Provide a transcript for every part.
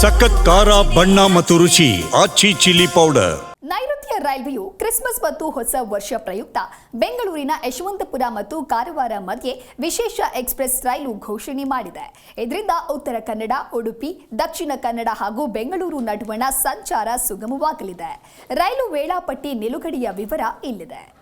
ಸಖತ್ ಖಾರ, ಬಣ್ಣ ಮತ್ತು ರುಚಿ, ಆಚಿ ಚಿಲ್ಲಿ ಪೌಡರ್. ನೈಋತ್ಯ ರೈಲ್ವೆಯು ಕ್ರಿಸ್ಮಸ್ ಮತ್ತು ಹೊಸ ವರ್ಷ ಪ್ರಯುಕ್ತ ಬೆಂಗಳೂರಿನ ಯಶವಂತಪುರ ಮತ್ತು ಕಾರವಾರ ಮಧ್ಯೆ ವಿಶೇಷ ಎಕ್ಸ್ಪ್ರೆಸ್ ರೈಲು ಘೋಷಣೆ ಮಾಡಿದೆ. ಇದರಿಂದ ಉತ್ತರ ಕನ್ನಡ, ಉಡುಪಿ, ದಕ್ಷಿಣ ಕನ್ನಡ ಹಾಗೂ ಬೆಂಗಳೂರು ನಡುವಣ ಸಂಚಾರ ಸುಗಮವಾಗಲಿದೆ. ರೈಲು ವೇಳಾಪಟ್ಟಿ ನಿಲುಗಡೆಯ ವಿವರ ಇಲ್ಲಿದೆ.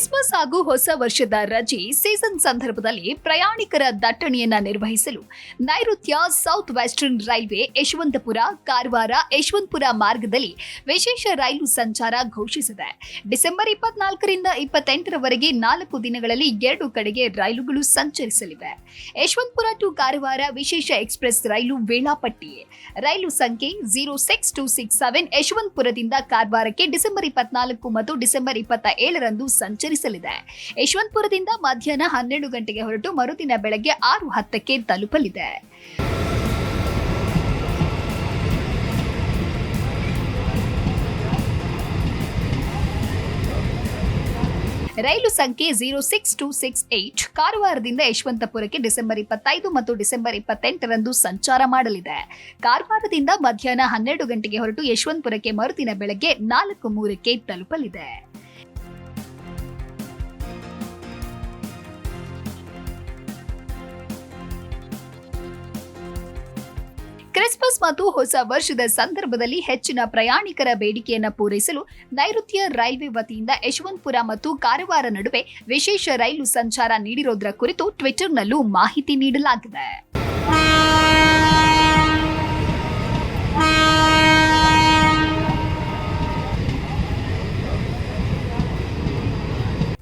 ಕ್ರಿಸ್ಮಸ್ ಹಾಗೂ ಹೊಸ ವರ್ಷದ ರಜೆ ಸೀಸನ್ ಸಂದರ್ಭದಲ್ಲಿ ಪ್ರಯಾಣಿಕರ ದಟ್ಟಣೆಯನ್ನ ನಿರ್ವಹಿಸಲು ನೈಋತ್ಯ south western railway, Yeshwanthpur, Karwar, Yeshwanthpur ಮಾರ್ಗದಲ್ಲಿ ವಿಶೇಷ ರೈಲು ಸಂಚಾರ ಘೋಷಿಸಿದೆ. ಡಿಸೆಂಬರ್ ಇಪ್ಪತ್ನಾಲ್ಕರಿಂದ ಇಪ್ಪತ್ತೆಂಟರವರೆಗೆ ನಾಲ್ಕು ದಿನಗಳಲ್ಲಿ ಎರಡು ಕಡೆಗೆ ರೈಲುಗಳು ಸಂಚರಿಸಲಿವೆ. ಯಶವಂತಪುರ ಟು ಕಾರವಾರ ವಿಶೇಷ ಎಕ್ಸ್ಪ್ರೆಸ್ ರೈಲು ವೇಳಾಪಟ್ಟಿ. ರೈಲು ಸಂಖ್ಯೆ zero six two six seven ಯಶವಂತಪುರದಿಂದ ಕಾರವಾರಕ್ಕೆ ಡಿಸೆಂಬರ್ ಇಪ್ಪತ್ನಾಲ್ಕು ಮತ್ತು ಡಿಸೆಂಬರ್ ಇಪ್ಪತ್ತ ಏಳರಂದು ಸಂಚರಿಸಲಿದೆ ಯಶವಂತಪುರದಿಂದ ಮಧ್ಯಾಹ್ನ ಹನ್ನೆರಡು ಗಂಟೆಗೆ ಹೊರಟು ಮರುದಿನ ಬೆಳಗ್ಗೆ ಆರು ಹತ್ತಕ್ಕೆ ತಲುಪಲಿದೆ. ರೈಲು ಸಂಖ್ಯೆ zero six two six eight ಕಾರವಾರದಿಂದ ಯಶವಂತಪುರಕ್ಕೆ ಡಿಸೆಂಬರ್ ಇಪ್ಪತ್ತೈದು ಮತ್ತು ಡಿಸೆಂಬರ್ ಇಪ್ಪತ್ತೆಂಟರಂದು ಸಂಚಾರ ಮಾಡಲಿದೆ. ಕಾರವಾರದಿಂದ ಮಧ್ಯಾಹ್ನ ಹನ್ನೆರಡು ಗಂಟೆಗೆ ಹೊರಟು ಯಶವಂತಪುರಕ್ಕೆ ಮರುದಿನ ಬೆಳಗ್ಗೆ ನಾಲ್ಕು ಮೂರಕ್ಕೆ ತಲುಪಲಿದೆ. ಕ್ರಿಸ್ಮಸ್ ಮತ್ತು ಹೊಸ ವರ್ಷದ ಸಂದರ್ಭದಲ್ಲಿ ಹೆಚ್ಚಿನ ಪ್ರಯಾಣಿಕರ ಬೇಡಿಕೆಯನ್ನು ಪೂರೈಸಲು ನೈಋತ್ಯ ರೈಲ್ವೆ ವತಿಯಿಂದ ಯಶವಂತಪುರ ಮತ್ತು ಕಾರವಾರ ನಡುವೆ ವಿಶೇಷ ರೈಲು ಸಂಚಾರ ನೀಡಿರೋದರ ಕುರಿತು ಟ್ವಿಟರ್ನಲ್ಲೂ ಮಾಹಿತಿ ನೀಡಲಾಗಿದೆ.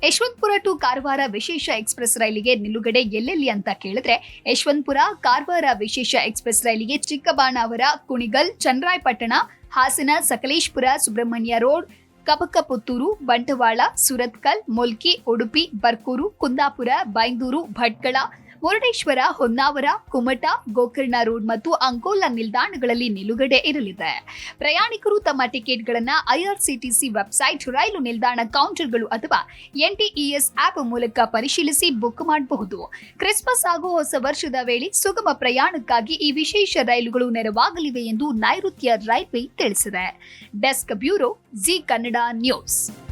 ಯಶವಂತಪುರ ಟು ಕಾರವಾರ ವಿಶೇಷ ಎಕ್ಸ್ಪ್ರೆಸ್ ರೈಲಿಗೆ ನಿಲುಗಡೆ ಎಲ್ಲೆಲ್ಲಿ ಅಂತ ಕೇಳಿದ್ರೆ ಯಶವಂತಪುರ, ಕಾರವಾರ ವಿಶೇಷ ಎಕ್ಸ್ಪ್ರೆಸ್ ರೈಲಿಗೆ ಚಿಕ್ಕಬಾಣಾವರ ಕುಣಿಗಲ್, ಚಂದ್ರಾಯಪಟ್ಟಣ, ಹಾಸನ, ಸಕಲೇಶ್ಪುರ, ಸುಬ್ರಹ್ಮಣ್ಯ ರೋಡ್, ಕಬಕಪುತ್ತೂರು, ಬಂಟವಾಳ, ಸುರತ್ಕಲ್, ಮೊಲ್ಕಿ, ಉಡುಪಿ, ಬರ್ಕೂರು, ಕುಂದಾಪುರ, ಬೈಂದೂರು, ಭಟ್ಕಳ ಮುರುಡೇಶ್ವರ, ಹೊನ್ನಾವರ, ಕುಮಟಾ, ಗೋಕರ್ಣ ರೋಡ್ ಮತ್ತು ಅಂಕೋಲಾ ನಿಲ್ದಾಣಗಳಲ್ಲಿ ನಿಲುಗಡೆ ಇರಲಿದೆ. ಪ್ರಯಾಣಿಕರು ತಮ್ಮ ಟಿಕೆಟ್ಗಳನ್ನು ಐಆರ್ಸಿಟಿಸಿ ವೆಬ್ಸೈಟ್, ರೈಲು ನಿಲ್ದಾಣ ಕೌಂಟರ್ಗಳು ಅಥವಾ ಎನ್ಟಿಇಎಸ್ ಆಪ್ ಮೂಲಕ ಪರಿಶೀಲಿಸಿ ಬುಕ್ ಮಾಡಬಹುದು. ಕ್ರಿಸ್ಮಸ್ ಹಾಗೂ ಹೊಸ ವರ್ಷದ ವೇಳೆ ಸುಗಮ ಪ್ರಯಾಣಕ್ಕಾಗಿ ಈ ವಿಶೇಷ ರೈಲುಗಳು ನೆರವಾಗಲಿವೆ ಎಂದು ನೈಋತ್ಯ ರೈಲ್ವೆ ತಿಳಿಸಿದೆ. Desk bureau, Zee Kannada news.